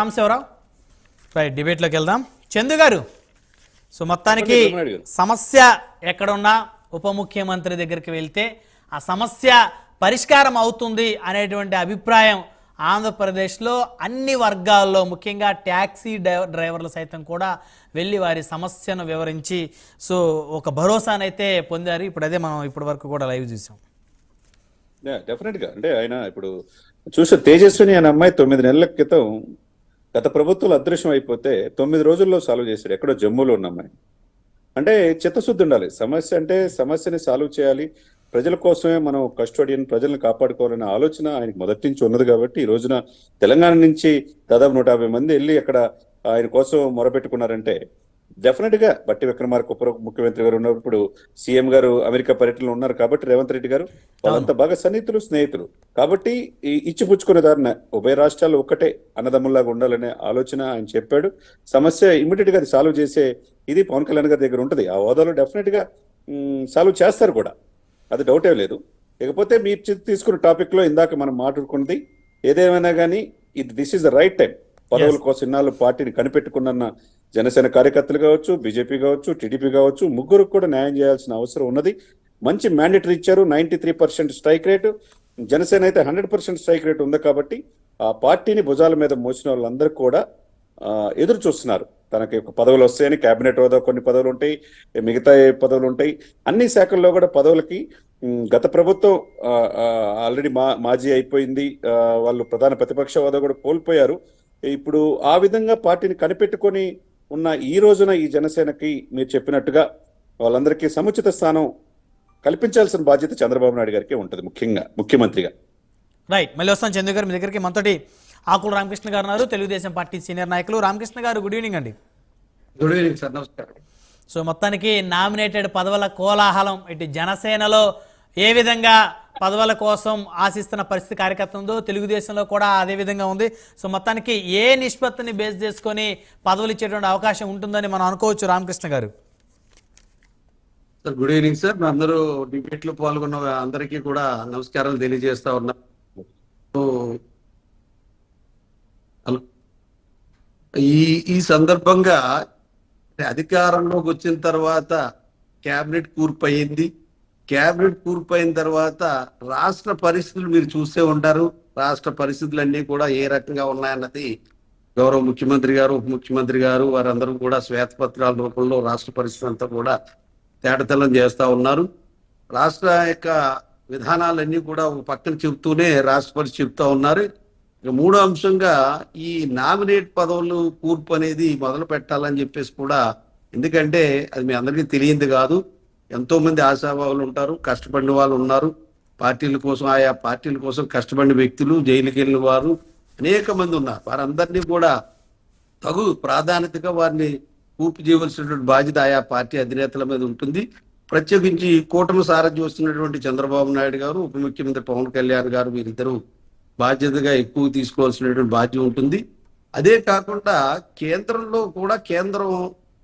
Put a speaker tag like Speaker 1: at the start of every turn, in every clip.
Speaker 1: Sambasivarao right డిబేట్లోకి వెళ్దాం. చందు గారు so మొత్తానికి. సమస్య ఎక్కడున్నా ఉప ముఖ్యమంత్రి దగ్గరికి వెళ్తే ఆ సమస్య పరిష్కారం అవుతుంది అనేటువంటి అభిప్రాయం ఆంధ్రప్రదేశ్లో అన్ని వర్గాల్లో ముఖ్యంగా ట్యాక్సీ డ్రైవ- డ్రైవర్లు సైతం కూడా వెళ్ళి వారి సమస్యను వివరించి సో ఒక భరోసానైతే పొందారు. ఇప్పుడు అదే మనం ఇప్పటి వరకు కూడా లైవ్ చూసాం.
Speaker 2: డెఫినెట్గా. అంటే ఆయన ఇప్పుడు చూసే తేజస్విని అనే అమ్మాయి తొమ్మిది నెలల క్రితం గత ప్రభుత్వాలు అదృశ్యం అయిపోతే తొమ్మిది రోజుల్లో సాల్వ్ చేశాడు ఎక్కడో జమ్మూలో ఉన్నామని అమ్మాయి. అంటే చిత్తశుద్ధి ఉండాలి. సమస్య అంటే సమస్యని సాల్వ్ చేయాలి. ప్రజల కోసమే మనం కస్టోడియన్ ప్రజలను కాపాడుకోవాలనే ఆలోచన ఆయనకు మొదటి నుంచి ఉన్నది కాబట్టి ఈ రోజున తెలంగాణ నుంచి దాదాపు నూట యాభై మంది వెళ్ళి అక్కడ ఆయన కోసం మొరపెట్టుకున్నారంటే డెఫినెట్గా. బట్టి విక్రమార్క ఉప ముఖ్యమంత్రి గారు ఉన్నప్పుడు సీఎం గారు అమెరికా పర్యటనలో ఉన్నారు కాబట్టి రేవంత్ రెడ్డి గారు వాళ్ళంతా బాగా సన్నిహితులు స్నేహితులు. కాబట్టి ఈ ఇచ్చిపుచ్చుకునే దారిన ఉభయ రాష్ట్రాలు ఒక్కటే అన్నదమ్ముల్లాగా ఉండాలనే ఆలోచన ఆయన చెప్పాడు. సమస్య ఇమీడియట్గా అది సాల్వ్ చేసే ఇది పవన్ కళ్యాణ్ గారి దగ్గర ఉంటుంది. ఆ హోదాలో డెఫినెట్గా సాల్వ్ చేస్తారు కూడా. అది డౌటే లేదు. ఇకపోతే మీరు తీసుకున్న టాపిక్లో ఇందాక మనం మాట్లాడుకున్నది ఏదేమైనా కానీ ఇది this is the right time పదవుల కోసం ఇన్నాళ్ళు పార్టీని కనిపెట్టుకున్న జనసేన కార్యకర్తలు కావచ్చు బీజేపీ కావచ్చు టీడీపీ కావచ్చు ముగ్గురు కూడా న్యాయం చేయాల్సిన అవసరం ఉన్నది. మంచి మ్యాండేటరీ ఇచ్చారు ninety three percent strike rate. Janasena అయితే హండ్రెడ్ పర్సెంట్ స్ట్రైక్ రేట్ ఉంది కాబట్టి ఆ పార్టీని భుజాల మీద మోసిన వాళ్ళందరూ కూడా ఎదురు చూస్తున్నారు. తనకి ఒక పదవులు వస్తాయని కేబినెట్ హోదా కొన్ని పదవులు ఉంటాయి మిగతా ఏ పదవులు ఉంటాయి. అన్ని శాఖల్లో కూడా పదవులకి గత ప్రభుత్వం ఆల్రెడీ మా మాజీ అయిపోయింది. వాళ్ళు ప్రధాన ప్రతిపక్ష హోదా కూడా కోల్పోయారు. ఇప్పుడు ఆ విధంగా పార్టీని కనిపెట్టుకొని ఉన్న ఈ రోజున ఈ జనసేనకి మీరు చెప్పినట్టుగా వాళ్ళందరికీ సముచిత స్థానం కల్పించాల్సిన బాధ్యత చంద్రబాబు నాయుడు గారికి ఉంటుంది ముఖ్యంగా ముఖ్యమంత్రిగా.
Speaker 1: రైట్ మళ్ళీ వస్తాను చందు గారు మీ దగ్గరికి మనతోటి ఆకుల రామకృష్ణ గారు ఉన్నారు తెలుగుదేశం పార్టీ సీనియర్ నాయకులు. రామకృష్ణ గారు గుడ్ ఈవినింగ్ అండి.
Speaker 3: గుడ్ ఈవినింగ్ సార్ నమస్కారం.
Speaker 1: సో మొత్తానికి నామినేటెడ్ పదవుల కోలాహలం ఇటు జనసేనలో ఏ విధంగా పదవుల కోసం ఆశిస్తున్న పరిస్థితి కార్యకర్త ఉందో తెలుగుదేశంలో కూడా అదే విధంగా ఉంది. సో మొత్తానికి ఏ నిష్పత్తిని బేస్ చేసుకొని పదవులు ఇచ్చేటువంటి అవకాశం ఉంటుందని మనం అనుకోవచ్చు Ramakrishna garu?
Speaker 3: Sir good evening sir. అందరూ డిబేట్లో పాల్గొన్న అందరికీ కూడా నమస్కారాలు తెలియజేస్తా ఉన్నా. హలో. ఈ ఈ సందర్భంగా అధికారంలోకి వచ్చిన తర్వాత కేబినెట్ కూర్పు అయింది. క్యాబినెట్ కూర్పోయిన తర్వాత రాష్ట్ర పరిస్థితులు మీరు చూసే ఉంటారు. రాష్ట్ర పరిస్థితులన్నీ కూడా ఏ రకంగా ఉన్నాయన్నది గౌరవ ముఖ్యమంత్రి గారు ఉప ముఖ్యమంత్రి గారు వారందరూ కూడా శ్వేతపత్రాల రూపంలో రాష్ట్ర పరిస్థితి అంతా కూడా తేటతెల్లం చేస్తూ ఉన్నారు. రాష్ట్ర యొక్క విధానాలన్నీ కూడా ఒక పక్కన చెబుతూనే రాష్ట్ర పరిస్థితి చెబుతూ ఉన్నారు. ఇక మూడో అంశంగా ఈ నామినేట్ పదవులు కూర్పు అనేది మొదలు పెట్టాలని చెప్పేసి కూడా ఎందుకంటే అది మీ అందరికీ తెలియంది కాదు. ఎంతో మంది ఆశాభావులు ఉంటారు కష్టపడిన వాళ్ళు ఉన్నారు. పార్టీల కోసం ఆయా పార్టీల కోసం కష్టపడిన వ్యక్తులు జైలుకి వెళ్ళిన వారు అనేక మంది ఉన్నారు. వారందరినీ కూడా తగు ప్రాధాన్యతగా వారిని పూర్తి చేయవలసినటువంటి బాధ్యత ఆయా పార్టీ అధినేతల మీద ఉంటుంది. ప్రత్యేకించి కూటమి సారథ్యం వస్తున్నటువంటి చంద్రబాబు నాయుడు గారు ఉప ముఖ్యమంత్రి పవన్ కళ్యాణ్ గారు వీరిద్దరూ బాధ్యతగా ఎక్కువ తీసుకోవాల్సినటువంటి బాధ్యత ఉంటుంది. అదే కాకుండా కేంద్రంలో కూడా కేంద్రం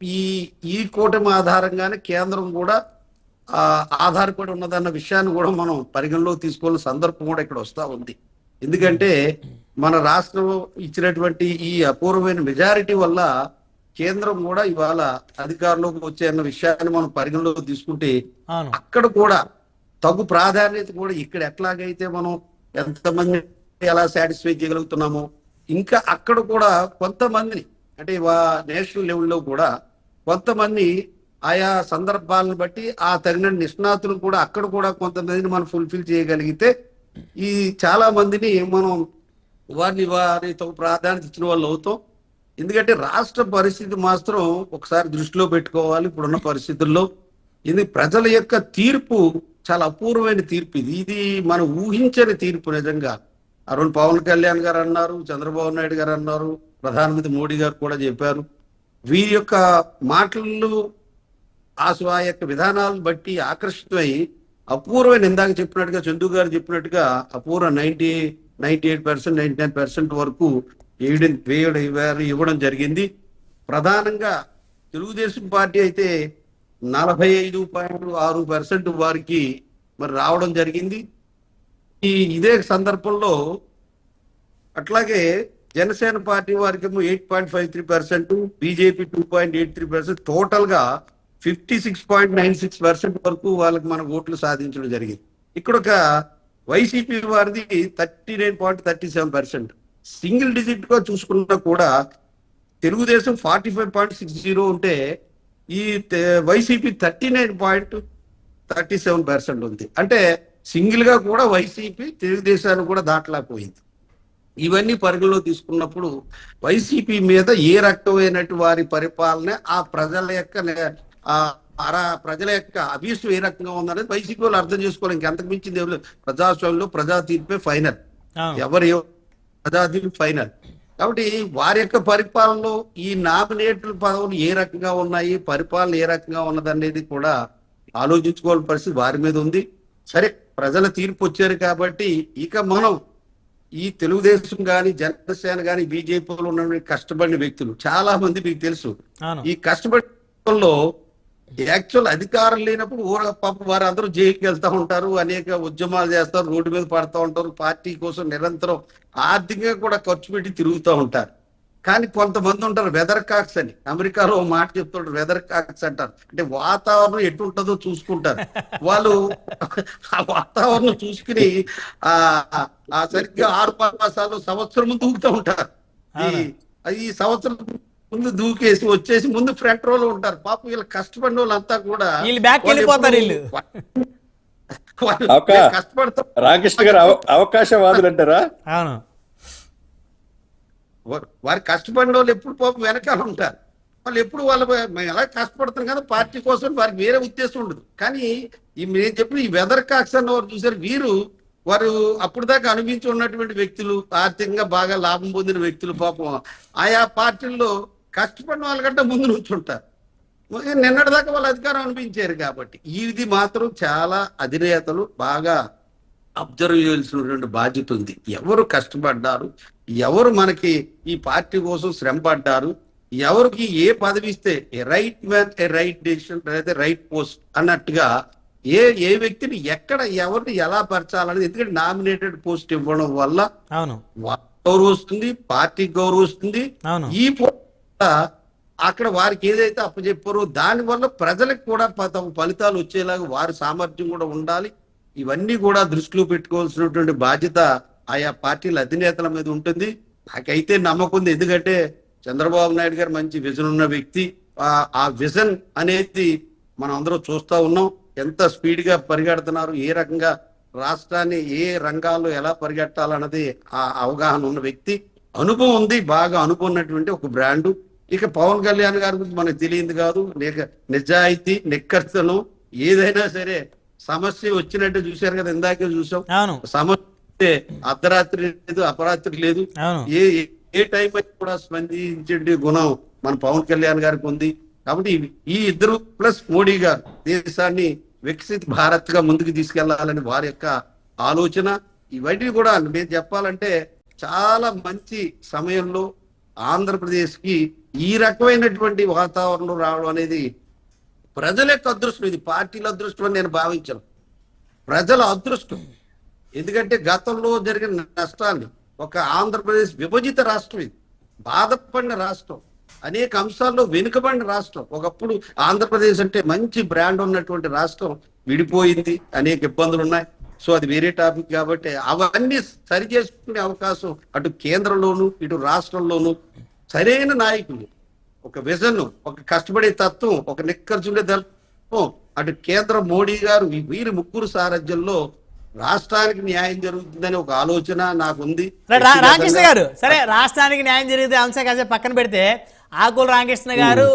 Speaker 3: ఈ ఈ కూటమి ఆధారంగానే కేంద్రం కూడా ఆ, ఆధారపడి ఉన్నదన్న విషయాన్ని కూడా మనం పరిగణలోకి తీసుకోవాల్సిన సందర్భం కూడా ఇక్కడ వస్తా ఉంది. ఎందుకంటే మన రాష్ట్రం ఇచ్చినటువంటి ఈ అపూర్వమైన మెజారిటీ వల్ల కేంద్రం కూడా ఇవాళ అధికారంలోకి వచ్చే అన్న విషయాన్ని మనం పరిగణలోకి తీసుకుంటే అక్కడ కూడా తగు ప్రాధాన్యత కూడా ఇక్కడ ఎట్లాగైతే మనం ఎంతమంది ఎలా సాటిస్ఫై చేయగలుగుతున్నామో ఇంకా అక్కడ కూడా కొంతమందిని అంటే నేషనల్ లెవెల్లో కూడా కొంతమంది ఆయా సందర్భాలను బట్టి ఆ తగిన నిష్ణాతులు కూడా అక్కడ కూడా కొంతమందిని మనం ఫుల్ఫిల్ చేయగలిగితే ఈ చాలా మందిని మనం వారిని వారి ప్రాధాన్యత ఇచ్చిన వాళ్ళు అవుతాం. ఎందుకంటే రాష్ట్ర పరిస్థితి మాత్రం ఒకసారి దృష్టిలో పెట్టుకోవాలి ఇప్పుడున్న పరిస్థితుల్లో. ఇది ప్రజల యొక్క తీర్పు చాలా అపూర్వమైన తీర్పు ఇది. ఇది మనం ఊహించని తీర్పు నిజంగా. అరుణ్ పవన్ కళ్యాణ్ గారు అన్నారు చంద్రబాబు నాయుడు గారు అన్నారు ప్రధానమంత్రి మోడీ గారు కూడా చెప్పారు. వీరి యొక్క మాటలు ఆ ఆ యొక్క విధానాలను బట్టి ఆకర్షితమై అపూర్వమైన ఇందాక చెప్పినట్టుగా చందు గారు చెప్పినట్టుగా అపూర్వ ninety ninety eight percent ninety nine percent వరకు ఎవిడెన్స్ వేయడం ఇవ్వడం జరిగింది. ప్రధానంగా తెలుగుదేశం పార్టీ అయితే నలభై ఐదు పాయింట్ ఆరు పర్సెంట్ వారికి మరి రావడం జరిగింది. ఈ ఇదే సందర్భంలో అట్లాగే జనసేన పార్టీ వారికి eight point five three percent BJP two point eight three percent. టోటల్గా fifty six point nine six percent వరకు వాళ్ళకి మన ఓట్లు సాధించడం జరిగింది. ఇక్కడ ఒక వైసీపీ వారిది thirty nine point thirty seven percent. Single డిజిట్గా చూసుకున్నా కూడా Telugu Desam forty five point six zero ఉంటే ఈ YCP thirty nine point thirty seven percent ఉంది. అంటే సింగిల్గా కూడా వైసీపీ తెలుగుదేశాన్ని కూడా దాటలేకపోయింది. ఇవన్నీ పరిగణలో తీసుకున్నప్పుడు వైసీపీ మీద ఏ రకమైనటు వారి పరిపాలన ఆ ప్రజల యొక్క ప్రజల యొక్క అభీష్టం ఏ రకంగా ఉందనేది వైసీపీ వాళ్ళు అర్థం చేసుకోవాలి. ఇంకెంతకు మించింది ఏం లేదు ప్రజాస్వామ్యంలో ప్రజా తీర్పే ఫైనల్ ఎవరు ప్రజా తీర్పు ఫైనల్. కాబట్టి వారి యొక్క పరిపాలనలో ఈ నామినేటెడ్ పదవులు ఏ రకంగా ఉన్నాయి పరిపాలన ఏ రకంగా ఉన్నదనేది కూడా ఆలోచించుకోవాల్సిన పరిస్థితి వారి మీద ఉంది. సరే ప్రజల తీర్పు వచ్చారు కాబట్టి ఇక మనం ఈ తెలుగుదేశం గాని జనసేన గాని బీజేపీలో ఉన్న కష్టపడిన వ్యక్తులు. చాలా మంది మీకు తెలుసు. ఈ కష్టపడలో యాక్చువల్ అధికారం లేనప్పుడు ఊర పాప వారు అందరూ జైలుకి వెళ్తా ఉంటారు. అనేక ఉద్యమాలు చేస్తారు. రోడ్డు మీద పడతా ఉంటారు. పార్టీ కోసం నిరంతరం ఆర్థికంగా కూడా ఖర్చు పెట్టి తిరుగుతూ ఉంటారు. కానీ కొంతమంది ఉంటారు వెదర్ కాక్స్ అని. అమెరికాలో మాట చెప్తుంటారు వెదర్ కాక్స్ అంటారు. అంటే వాతావరణం ఎటుంటుందో చూసుకుంటారు. వాళ్ళు ఆ వాతావరణం చూసుకుని ఆ ఆ సరిగ్గా ఆరు మాసాలు సంవత్సరం ముందు దూకుతూ ఉంటారు. ఈ ఈ సంవత్సరం ముందు దూకేసి వచ్చేసి ముందు ఫ్రంట్ రోలో ఉంటారు. పాపం వీళ్ళు కష్టపడిన వాళ్ళంతా కూడా కష్టపడతారు.
Speaker 2: రామకృష్ణ గారు అవ- అవకాశవాదులు అంటారా
Speaker 1: అవును.
Speaker 3: వారి కష్టపడిన వాళ్ళు ఎప్పుడు పాపం వెనకాల ఉంటారు. వాళ్ళు ఎప్పుడు వాళ్ళు మేము ఎలా కష్టపడుతున్నాం కదా పార్టీ కోసం వారికి వేరే ఉద్దేశం ఉండదు. కానీ ఈ నేను చెప్పిన ఈ వెదర్ కాక్స్ అన్న వారు చూసారు వీరు వారు అప్పుడు దాకా అనుభవించి ఉన్నటువంటి వ్యక్తులు ఆర్థికంగా బాగా లాభం పొందిన వ్యక్తులు పాపం. ఆయా పార్టీల్లో కష్టపడిన వాళ్ళకంటే ముందు నుంచుంటారు. నిన్నటిదాకా నిన్నటి దాకా వాళ్ళు అధికారం అనిపించారు కాబట్టి ఇది మాత్రం చాలా అధినేతలు బాగా అబ్జర్వ్ చేయాల్సినటువంటి బాధ్యత ఉంది. ఎవరు కష్టపడ్డారు ఎవరు మనకి ఈ పార్టీ కోసం శ్రమ పడ్డారు? ఎవరికి ఏ పదవి ఇస్తే a right man a right decision లేదా రైట్ పోస్ట్ అన్నట్టుగా ఏ ఏ వ్యక్తిని ఎక్కడ ఎవరిని ఎలా పరచాలని ఎందుకంటే నామినేటెడ్ పోస్ట్ ఇవ్వడం వల్ల గౌరవం వస్తుంది పార్టీకి గౌరవం వస్తుంది. ఈ పోస్ట్ అక్కడ వారికి ఏదైతే అప్పచెప్పారో దాని వల్ల ప్రజలకు కూడా తమ ఫలితాలు వచ్చేలాగా వారి సామర్థ్యం కూడా ఉండాలి. ఇవన్నీ కూడా దృష్టిలో పెట్టుకోవాల్సినటువంటి బాధ్యత ఆయా పార్టీల అధినేతల మీద ఉంటుంది. నాకైతే నమ్మకం ఉంది. ఎందుకంటే చంద్రబాబు నాయుడు గారు మంచి విజన్ ఉన్న వ్యక్తి. ఆ ఆ విజన్ అనేది మనం అందరం చూస్తా ఉన్నాం. ఎంత స్పీడ్గా పరిగెడుతున్నారు ఏ రకంగా రాష్ట్రాన్ని ఏ రంగాల్లో ఎలా పరిగెట్టాలన్నది ఆ అవగాహన ఉన్న వ్యక్తి. అనుభవం ఉంది బాగా అనుభవం ఉన్నటువంటి ఒక బ్రాండు. ఇక పవన్ కళ్యాణ్ గారి గురించి మనకు తెలియదు కాదు. లేక నిజాయితీ నిక్కర్తనం ఏదైనా సరే సమస్య వచ్చినట్టు చూశారు కదా ఇందాకే చూసాం. సమస్య అర్ధరాత్రి లేదు అపరాత్రి లేదు. ఏ ఏ టైం అయితే కూడా స్పందించే గుణం. మన పవన్ కళ్యాణ్ గారికి ఉంది. కాబట్టి ఈ ఇద్దరు ప్లస్ మోడీ గారు దేశాన్ని వికసిత్ భారత్గా ముందుకు తీసుకెళ్ళాలని వారి యొక్క ఆలోచన. ఇవన్నీ కూడా నేను చెప్పాలంటే చాలా మంచి సమయంలో ఆంధ్రప్రదేశ్కి ఈ రకమైనటువంటి వాతావరణం రావడం అనేది ప్రజల యొక్క అదృష్టం. ఇది పార్టీల అదృష్టం అని నేను భావించను. ప్రజల అదృష్టం. ఎందుకంటే గతంలో జరిగిన నష్టాన్ని ఒక ఆంధ్రప్రదేశ్ విభజిత రాష్ట్రం ఇది. బాధపడిన రాష్ట్రం. అనేక అంశాల్లో వెనుకబడిన రాష్ట్రం. ఒకప్పుడు ఆంధ్రప్రదేశ్ అంటే మంచి బ్రాండ్ ఉన్నటువంటి రాష్ట్రం విడిపోయింది. అనేక ఇబ్బందులు ఉన్నాయి. సో అది వేరే టాపిక్ కాబట్టి అవన్నీ సరి చేసుకునే అవకాశం అటు కేంద్రంలోను ఇటు రాష్ట్రంలోను సరైన నాయకులు ఒక విజన్ ఒక కష్టపడే తత్వం ఒక నిక్కర్చుండే తత్వం అటు కేంద్ర మోడీ గారు వీరి ముగ్గురు సారథ్యంలో రాష్ట్రానికి న్యాయం జరుగుతుందని ఒక ఆలోచన నాకు ఉంది
Speaker 1: రామకృష్ణ గారు సరే రాష్ట్రానికి న్యాయం జరిగితే అంశం కాసేపు పక్కన పెడితే ఆకుల రామకృష్ణ గారు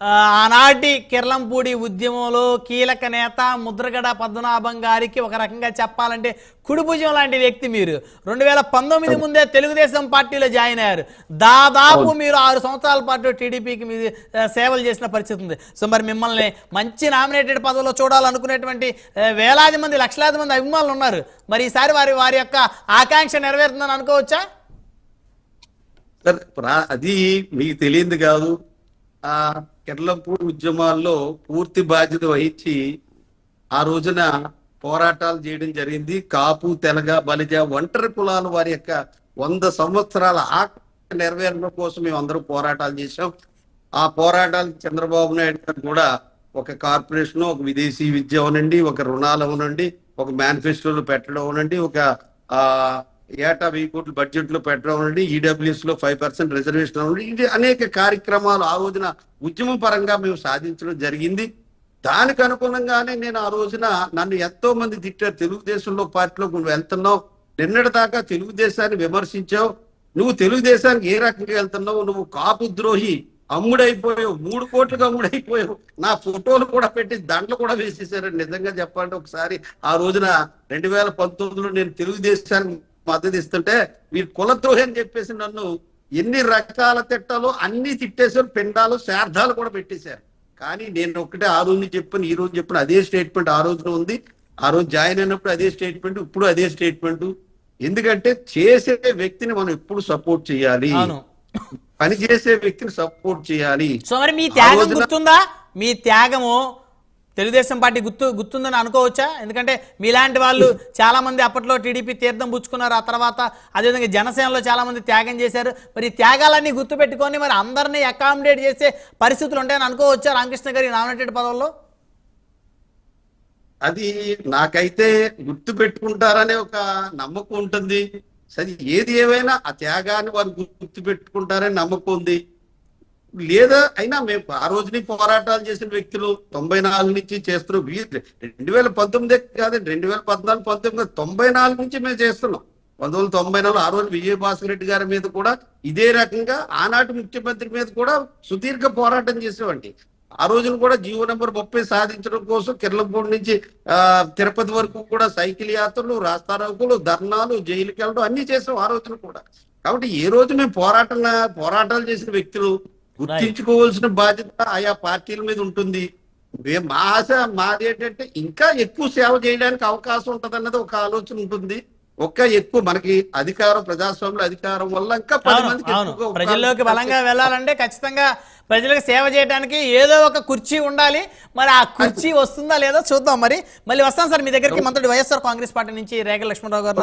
Speaker 1: ఆనాటి కిర్లంపూడి ఉద్యమంలో కీలక నేత ముద్రగడ పద్మనాభం గారికి ఒక రకంగా చెప్పాలంటే కుడిభుజం లాంటి వ్యక్తి మీరు. రెండు వేల పంతొమ్మిది ముందే తెలుగుదేశం పార్టీలో జాయిన్ అయ్యారు. దాదాపు మీరు ఆరు సంవత్సరాల పాటు టీడీపీకి మీ ఆ, సేవలు చేసిన పరిస్థితి ఉంది. సో మరి మిమ్మల్ని మంచి నామినేటెడ్ పదవిలో చూడాలనుకునేటువంటి వేలాది మంది లక్షలాది మంది అభిమానులు ఉన్నారు. మరి ఈసారి వారి వారి యొక్క ఆకాంక్ష నెరవేరుతుందని అనుకోవచ్చా?
Speaker 3: అది మీకు తెలియంది కాదు. కిర్లంపూడి ఉద్యమాల్లో పూర్తి బాధ్యత వహించి ఆ రోజున పోరాటాలు చేయడం జరిగింది. కాపు తెలగ బలిజ ఒంటరి కులాల వారి యొక్క వంద సంవత్సరాల ఆ నెరవేరడం కోసం మేము అందరూ పోరాటాలు చేశాం. ఆ పోరాటాలు చంద్రబాబు నాయుడు గారు కూడా ఒక కార్పొరేషన్ ఒక విదేశీ విద్య అవనండి ఒక రుణాలు అవనండి ఒక మేనిఫెస్టోలు పెట్టడం అవనండి ఒక ఆ ఏటా వెయ్యి కోట్ల బడ్జెట్లో పెట్టడం అవనండి ఈడబ్ల్యూఎస్లో ఫైవ్ పర్సెంట్ రిజర్వేషన్ అవనండి ఇది అనేక కార్యక్రమాలు ఆ రోజున ఉద్యమ పరంగా మేము సాధించడం జరిగింది. దానికి అనుగుణంగానే నేను ఆ రోజున నన్ను ఎంతో మంది తిట్టారు తెలుగుదేశంలో పార్టీలో నువ్వు వెళ్తున్నావు నిన్నటి దాకా తెలుగుదేశాన్ని విమర్శించావు నువ్వు తెలుగుదేశానికి ఏ రకంగా వెళ్తున్నావు నువ్వు కాపు ద్రోహి అమ్ముడైపోయావు మూడు కోట్లకు అమ్ముడైపోయావు నా ఫోటోలు కూడా పెట్టి దండలు కూడా వేసేసారు నిజంగా చెప్పాలంటే ఒకసారి ఆ రోజున రెండు వేల పంతొమ్మిదిలో నేను తెలుగుదేశానికి మద్దతు ఇస్తుంటే మీరు కులద్రోహి అని చెప్పేసి నన్ను ఎన్ని రకాల తిట్టాలో అన్ని తిట్టేశారు పిండాలు శార్థాలు కూడా పెట్టేశారు. కానీ నేను ఒకటే ఆ రోజు చెప్పాను ఈ రోజు చెప్పిన అదే స్టేట్మెంట్ ఆ రోజున ఉంది. ఆ రోజు జాయిన్ అయినప్పుడు అదే స్టేట్మెంట్ ఇప్పుడు అదే స్టేట్మెంట్. ఎందుకంటే చేసే వ్యక్తిని మనం ఎప్పుడు సపోర్ట్ చేయాలి. పని చేసే వ్యక్తిని సపోర్ట్ చేయాలి.
Speaker 1: సో మరి మీ త్యాగం గుర్తుందా? మీ త్యాగము తెలుగుదేశం పార్టీ గుర్తు గుర్తుందని అనుకోవచ్చా? ఎందుకంటే మీలాంటి వాళ్ళు చాలా మంది అప్పట్లో టీడీపీ తీర్థం పుచ్చుకున్నారు ఆ తర్వాత అదేవిధంగా జనసేనలో చాలామంది త్యాగం చేశారు. మరి త్యాగాలన్నీ గుర్తు పెట్టుకొని మరి అందరినీ అకామిడేట్ చేసే పరిస్థితులు ఉంటాయని అనుకోవచ్చా రామకృష్ణ గారి నామినేటెడ్ పదవుల్లో
Speaker 3: అది నాకైతే గుర్తు పెట్టుకుంటారనే ఒక నమ్మకం ఉంటుంది. సరే ఏది ఏమైనా ఆ త్యాగాన్ని వారు గుర్తు పెట్టుకుంటారని నమ్మకం ఉంది. లేదా అయినా మేము ఆ రోజుని పోరాటాలు చేసిన వ్యక్తులు తొంభై నాలుగు నుంచి చేస్తున్నాం వీ- రెండు వేల పంతొమ్మిది కాదండి రెండు వేల పద్నాలుగు పంతొమ్మిది తొంభై నాలుగు నుంచి మేము చేస్తున్నాం. పంతొమ్మిది వందల తొంభై నాలుగు ఆ రోజు విజయభాస్కర్ రెడ్డి గారి మీద కూడా ఇదే రకంగా ఆనాటి ముఖ్యమంత్రి మీద కూడా సుదీర్ఘ పోరాటం చేసేవండి ఆ రోజున కూడా జీవో నెంబర్ ముప్పై సాధించడం కోసం కిర్లంపూడి నుంచి ఆ తిరుపతి వరకు కూడా సైకిల్ యాత్రలు రాస్తారోకులు ధర్నాలు జైలుకి వెళ్ళడం అన్ని చేసాం ఆ రోజున కూడా. కాబట్టి ఏ రోజు మేము పోరాటం పోరాటాలు చేసిన వ్యక్తులు గుర్తించుకోవాల్సిన బాధ్యత ఆయా పార్టీల మీద ఉంటుంది. మే- ఆశ మాది ఏంటంటే ఇంకా ఎక్కువ సేవ చేయడానికి అవకాశం ఉంటది అన్నది ఒక ఆలోచన ఉంటుంది. ఒక్క ఎక్కువ మనకి అధికారం ప్రజాస్వామ్య అధికారం వల్ల ఇంకా పది మందికి
Speaker 1: ప్రజల్లోకి బలంగా వెళ్ళాలంటే ఖచ్చితంగా ప్రజలకు సేవ చేయడానికి ఏదో ఒక కుర్చీ ఉండాలి. మరి ఆ కుర్చీ వస్తుందా లేదో చూద్దాం మరి. మళ్ళీ వస్తాం సార్ మీ దగ్గరికి. మంత్రుడు వైఎస్ఆర్ కాంగ్రెస్ పార్టీ నుంచి రేఖ లక్ష్మణరావు గారు.